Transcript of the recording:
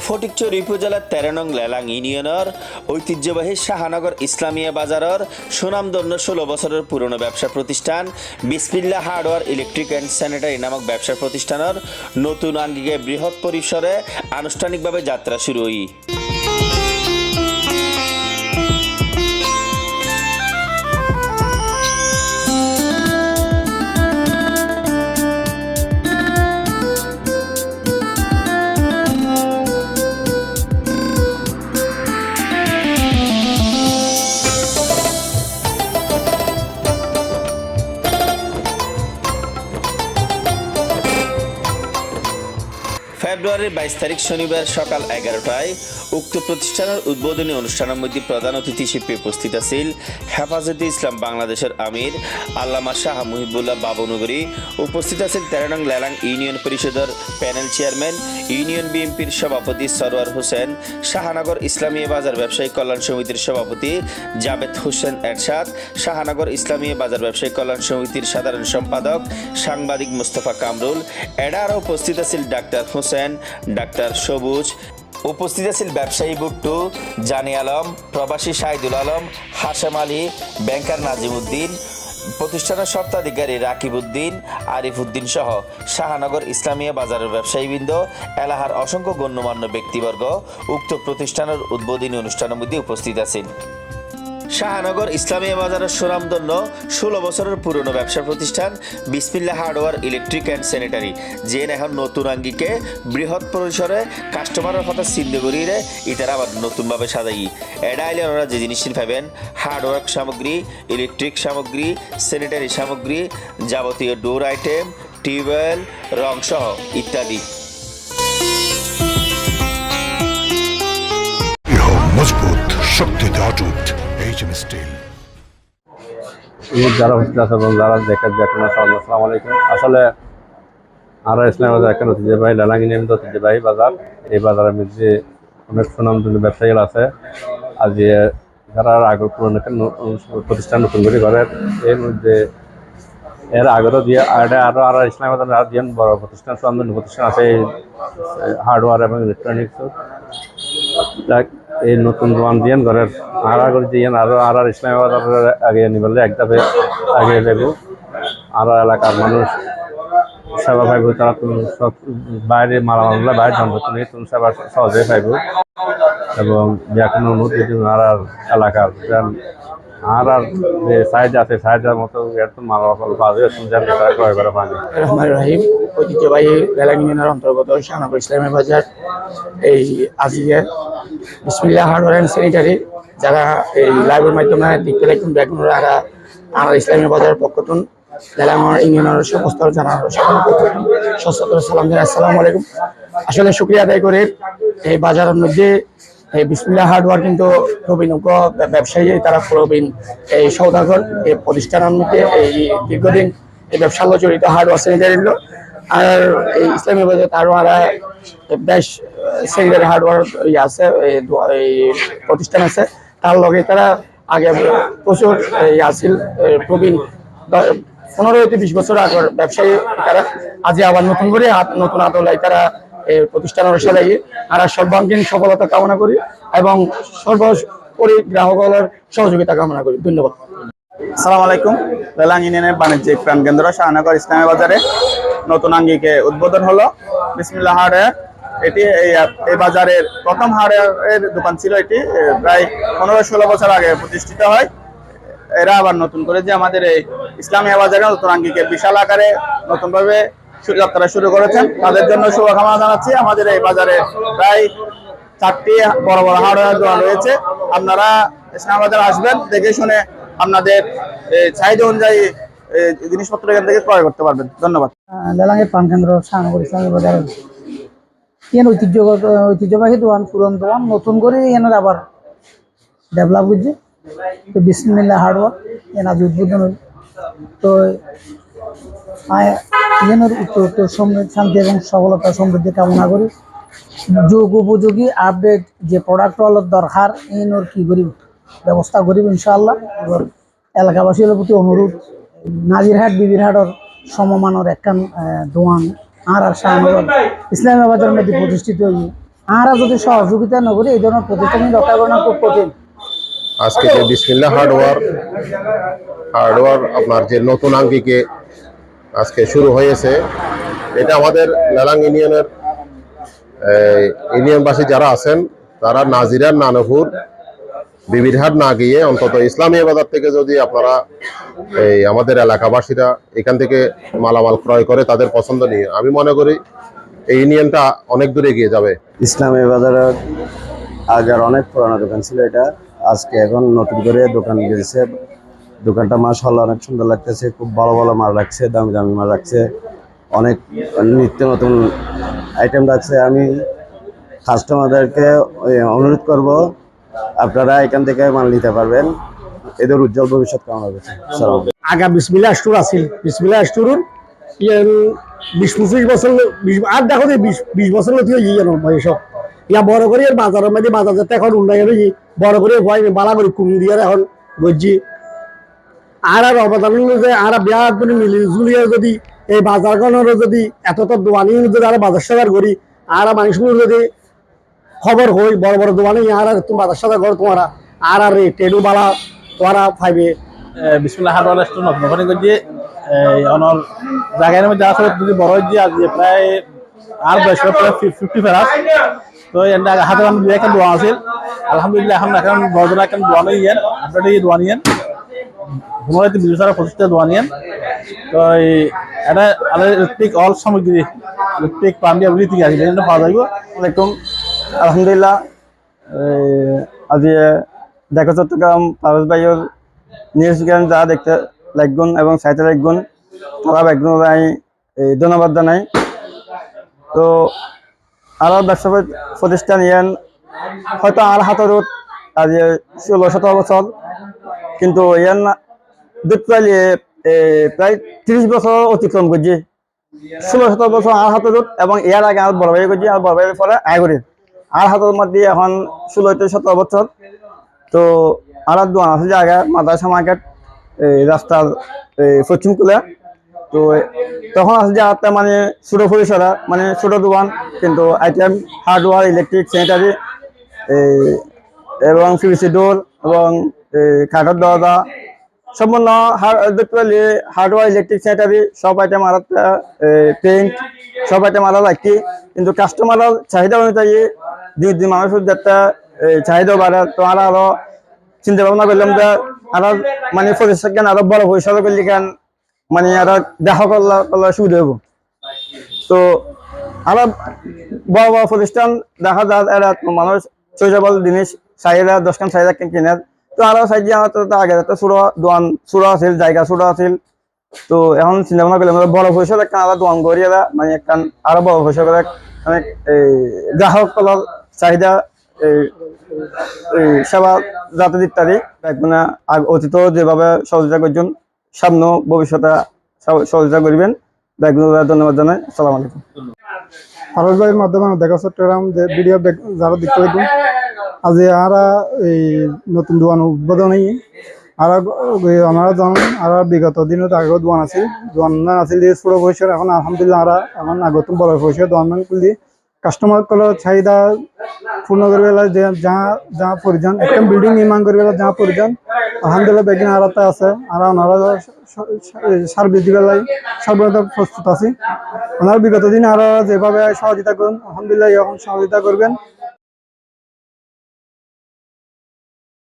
ফটিকচর উপজেলার তেরো নং লেলাং ইউনিয়নের ঐতিহ্যবাহী শাহানগর ইসলামিয়া বাজারের সুনামধন্য ষোলো বছরের পুরনো ব্যবসা প্রতিষ্ঠান বিসমিল্লা হার্ডওয়ার ইলেকট্রিক অ্যান্ড স্যানিটারি নামক ব্যবসা প্রতিষ্ঠানের নতুন আঙ্গিকে বৃহৎ পরিসরে আনুষ্ঠানিকভাবে যাত্রা শুরু হই ফেব্রুয়ারির বাইশ তারিখ শনিবার সকাল এগারোটায় উক্ত প্রতিষ্ঠানের উদ্বোধনী অনুষ্ঠানের মধ্যে প্রধান অতিথি হিসেবে উপস্থিত আছেন হেফাজতে ইসলাম বাংলাদেশের আমির, আল্লামা শাহ মুহিবুল্লাহ বাবুনগরী। উপস্থিত আছেন তেরো নং লেলাং ইউনিয়ন পরিষদের প্যানেল চেয়ারম্যান, ইউনিয়ন বিএনপির সভাপতি সরোয়ার হোসেন, শাহানগর ইসলামী বাজার ব্যবসায়ী কল্যাণ সমিতির সভাপতি জাবেদ হোসেন এরশাদ, শাহানগর ইসলামী বাজার ব্যবসায়ী কল্যাণ সমিতির সাধারণ সম্পাদক সাংবাদিক মোস্তফা কামরুল। এডা আরও উপস্থিত আছেন ডাক্তার হোসেন, ডাক্তার সবুজ। উপস্থিত আছেন ব্যবসায়ী বুট্টু জানি আলম, প্রবাসী সাইদুল আলম হাশেম আলী, ব্যাংকার নাজিমুদ্দিন প্রতিষ্ঠানের স্বত্বাধিকারী রাকিব উদ্দিন, আরিফ উদ্দিন সহ শাহানগর ইসলামিয়া বাজারের ব্যবসায়ীবৃন্দ, এলাহার অসংখ্য গণ্যমান্য ব্যক্তিবর্গ, উক্ত প্রতিষ্ঠানের উদ্বোধনী অনুষ্ঠানের মধ্যে উপস্থিত আছেন। শাহানগর ইসলামিয়া বাজারের সুনামধন্য ষোলো বছরের পুরনো ব্যবসা প্রতিষ্ঠান বিসমিল্লা হার্ডওয়্যার ইলেকট্রিক অ্যান্ড স্যানিটারি যে এখন নতুন আঙ্গিকে বৃহৎ পরিসরে কাস্টমারের কথা চিন্তা করিয়ে ইতারা আবার নতুনভাবে সাজাই। এটা যে জিনিস পাবেন হার্ডওয়ার্ক সামগ্রী, ইলেকট্রিক সামগ্রী, স্যানিটারি সামগ্রী, যাবতীয় ডোর আইটেম, টিউবওয়েল রং সহ ইত্যাদি। যারা হচ্ছে আছে এবং যারা দেখে দেখেন আসসালামু আলাইকুম। আসলে আমরা ইসলাম বাজার একটা ঐতিহ্যবাহী লালাঙ্গি নিয়মিত ঐতিহ্যবাহী বাজার। এই বাজারের মধ্যে অনেক সুনামধন্য ব্যবসায়ীরা আছে। আজ যারা আগে পুরনো প্রতিষ্ঠান নতুন করে ঘরের এর মধ্যে এর আগেরও দিয়ে আরে আরও আর ইসলাম বাজার আর দিয়ে বড় প্রতিষ্ঠান, সুনামধন্য প্রতিষ্ঠান আছে হার্ডওয়্যার এবং ইলেকট্রনিক্স এই নতুন দোকান দিয়ে ঘরের আর আগর দিয়ে আরও আর ইসলামাবাদ আগে নিবলে একদাবে আগে লেগু আর এলাকার মানুষ, সেবা পাইব, তারা তুমি সব বাইরে মালামাল বাইরে যন্ত্র নিয়ে তুমি সেবা সহজে পাইব। এবং অনুমতি দিন আর আর এলাকার আর আর যে সাইজ আছে, সাইজের মতো একদম মালামাল পাওয়া যায় তুমি যেন তারা করে পানি রহমান রহিম। ঐতিহ্যবাহী রেলা ইউনিয়নের অন্তর্গত শাহনগর ইসলামী বাজার। এই আজকে বিসমিল্লা হার্ডওয়ার অ্যান্ড স্যানিটারি, যারা এই লাইভের মাধ্যমে দেখতে লাগবেন ব্যাগুন আর আর ইসলামী বাজারের পক্ষতুন যারা আমার ইউনিয়নের সমস্ত জানা সকলের পক্ষতুন সশস্ত্র সালাম জানাই। আসসালামু আলাইকুম। আসলে শুক্রিয়া আদায় করে এই বাজারের মধ্যে এই বিসমিল্লা হার্ডওয়ার কিন্তু প্রবীণ উপ- ব্যবসায়ী, তারা প্রবীণ এই সৌদাগর, এই প্রতিষ্ঠানের মধ্যে এই দীর্ঘদিন এই ব্যবসার লগে জড়িত হার্ডওয়ার স্যানিটারি আর এই ইসলামী বাজার তারও আর বেশ হার্ডওয়ার ইয়ে আছে, এই প্রতিষ্ঠান আছে। তার লগে তারা আগে প্রচুর আছিল এই প্রবীণ পনেরো হইতে বিশ বছর আগের ব্যবসায়ী তারা। আজি আবার নতুন করে নতুন আতলাই তারা এই প্রতিষ্ঠানের সাথে আর সর্বাঙ্গীন সফলতা কামনা করি এবং সর্বোপরি গ্রাহকের সহযোগিতা কামনা করি। ধন্যবাদ। আসসালামু আলাইকুম। রেলাং ইউনিয়নের বাণিজ্যিক প্রাণকেন্দ্র শাহনগর ইসলামী বাজারে নতুন আঙ্গিকে উদ্বোধন হলো। বিসমিল্লাহ হার্ডওয়্যার, এটি এই বাজারের প্রথম হার্ডওয়্যারের দোকান ছিল এটি প্রায় পনেরো ষোলো বছর আগে প্রতিষ্ঠিত হয়। এরা আবার নতুন করে যে আমাদের এই ইসলামিয়া বাজারে নতুন আঙ্গিকে বিশাল আকারে নতুনভাবে যাত্রা শুরু করেছেন। তাদের জন্য শুভকামনা জানাচ্ছি। আমাদের এই বাজারে প্রায় চারটি বড় বড় দোকান রয়েছে। আপনারা ইসলামাবাদের আসবেন, দেখে শুনে আপনাদের চাহিদা অনুযায়ী জিনিসপত্র এখান থেকে ক্রয় করতে পারবেন। ধন্যবাদ। প্রাণকেন্দ্র শাহনগর ইসলামী বাজার। ইয়ান ঐতিহ্যগত, ঐতিহ্যবাহী দোকান পুরন দোয়ান, নতুন করে এনার আবার ডেভেলপ করছে তো বিসমিল্লা হার্ডওয়ার ইয়ান আজ উদ্বোধন হল তো ইয়ানের উত্তর সমৃদ্ধ, শান্তি এবং সফলতা সমৃদ্ধি কামনা করি। যোগ উপযোগী, আপডেট যে প্রোডাক্ট দরকার ইনোর কি করিব? ব্যবস্থা করিব ইনশাআল্লাহ। এবার এলাকাবাসীর প্রতি অনুরোধ, নাজিরহাট, বিবিরহাটর সমমানের একখান দোয়ান আর আর শাহনগর ইসলামাবাদের মধ্যে প্রতিষ্ঠিত হই আমরা যদি সহযোগিতা না এই ধরনের প্রতিষ্ঠান রক্ষা করা খুব কঠিন। আজকে যে বিসমিল্লা হার্ডওয়ার হার্ডওয়ার আপনার যে নতুন আঙ্গিকে আজকে শুরু হয়েছে, এটা আমাদের লালাং ইউনিয়নের ইউনিয়নবাসী যারা আছেন, তারা নাজিরার নানপুর বিবিরহাট না গিয়ে অন্তত ইসলামী বাজার থেকে যদি আপনারা এই আমাদের এলাকাবাসীরা এখান থেকে মালামাল ক্রয় করে তাদের পছন্দ নিয়ে, আমি মনে করি এই ইউনিয়নটা অনেক দূরে এগিয়ে যাবে। ইসলামী বাজারের আগের অনেক পুরানো দোকান ছিল এটা, আজকে এখন নতুন করে দোকান গেছে। দোকানটা মাসাল্লাহ অনেক সুন্দর লাগতেছে, খুব ভালো ভালো মাল রাখছে, দামি দামি মাল রাখছে। অনেক নিত্য নতুন আইটেম রাখছে। আমি কাস্টমারদেরকে অনুরোধ করব আপনারা এখান থেকে মাল নিতে পারবেন। এদের উজ্জ্বল ভবিষ্যৎ কামনা করছি। আগা বিসমিল্লা স্টোর আছিল বিসমিল্লা স্টোর বিশ পঁচিশ বছর আর দেখো যে বিশ বছর ইয়ে জানো ইয়া বড় করে বাজারের মধ্যে বাজার যাতে এখন উন্নয়ন বড় করে ভয় বালা করে দিয়ে এখন গজ্জি। আর আর অবদান যে আর বিয়ার করে মিলি জুলিয়ে যদি এই বাজারগুলোর যদি এত তো দোয়ানি যদি আর বাজার সাজার করি আর মানুষগুলো যদি খবর হই, বড় বড় দোকানে আর আর তুমি বাজার সাজার করো তোমারা আর আর টেলু বালা তোরা পাইবে বিসমুল্লাহ হার্ডওয়ার রেস্টুরেন্ট নতুন ওখানে গিয়ে অনর জায়গার মধ্যে আসলে যদি বড় যে আজ প্রায় আর বয়স প্রায় ফিফটি ফেরাস, তো এন্ডা হাতে আমি দুই একটা দোয়া আছিল আলহামদুলিল্লাহ, এখন এখন বড় জন এখন দোয়া নিয়ে যান আপনারা এই দোয়া নিয়েন। ঘুমাইতে বিজু সারা প্রতিষ্ঠা দোয়া নিয়েন। তো এটা ইলেকট্রিক অল সামগ্রী ইলেকট্রিক পাম্পি এভরিথিং আছে পাওয়া যাবে আলাইকুম আলহামদুলিল্লাহ আজি দেখা চট্টগ্রাম পারস ভাইয়ের নিউজ জ্ঞান যা দেখতে লাগুন এবং সাইতে লাগুন তারা বেগুন আমি ধন্যবাদ জানাই। তো, আরও ব্যবসা প্রতি- প্রতিষ্ঠান ইয়ান, হয়তো আর হাতের আজ ষোলো সতেরো বছর, কিন্তু ইয়ান দুধ প্রায় ত্রিশ বছর অতিক্রম করছে। ষোলো সতেরো বছর আর হাতের এবং এর আগে আর বড় ভাই করছি, আর বড় ভাইয়ের পরে আয় করি। আর হাতের মধ্যে এখন ষোলো থেকে সতেরো বছর। তো আর দোকান আছে জায়গা মাদ্রাসা মার্কেট এই রাস্তার পশ্চিম কুলে। তো তখন আছে যে হাতে মানে ছোটো পরিসরা মানে ছোটো দোকান, কিন্তু আইটেম, হার্ডওয়ার, ইলেকট্রিক, স্যানিটারি এবং পিভিসি ডোর এবং কাঠের দরজা সম্পূর্ণ হার্ডওয়ার ইলেকট্রিক স্যানিটারি সব আইটেম আর পেইন্ট সব আইটেম আলাদা রাখি কিন্তু কাস্টমারের চাহিদা অনুযায়ী দিন দিন মানুষের যাতে চাহিদা বাড়ে, তো আর আরও চিন্তা ভাবনা করলাম যে আরও মানে প্রতিষ্ঠান আরও বড় পরিসর করলে কেন মানে আরও দেখা করলে করলে সুবিধা হব তো আরও বড় বড় প্রতিষ্ঠান দেখা যায় এরা মানুষ চৈজবল জিনিস, চাহিদা দশখান চাহিদা কিনে। তো আরও চাইছি আমার তো আগে তো ছোট দোয়ান ছোট আছিল, জায়গা ছোট আছিল। তো এখন চিন্তা ভাবনা করলাম বড় পয়সা একটা আরও দোকান করি এরা মানে একখান আরও বড় পয়সা করে এই গ্রাহক চাহিদা, এই এই সেবা যাতায়াত ইত্যাদি মানে অতীত যেভাবে সহযোগিতা করছেন সামনে ভবিষ্যতে সহ- সহযোগিতা করবেন। ধন্যবাদ জানাই সালাম আলাইকুম। ফারুক ভাইয়ের মাধ্যমে দেখা চট্টগ্রাম যে ভিডিও যারা দেখতে আজ আরা এই নতুন দোকান উদ্বোধন হই আর আমরা জানেন আর বিগত দিনত আগেও দোকান আছিল দোকান আছিল যে ছোট বয়সের এখন আলহামদুলিল্লাহ আর এখন আগত বড় বয়সের দোকান খুলি কাস্টমার কলৰ চাহিদা পূর্ণ কৰিবলৈ যে যা প্রয়োজন একদম বিল্ডিং নির্মাণ কৰিবলৈ যা প্রয়োজন আলহামদুলিল্লাহ বেগিন আর একটা আছে আর ওনারা সার্ভিস দিবেলাই সর্বদা প্রস্তুত আছি। ওনারা বিগত দিনে আর যেভাবে সহযোগিতা করুন আলহামদুলিল্লাহ এখন সহযোগিতা করবেন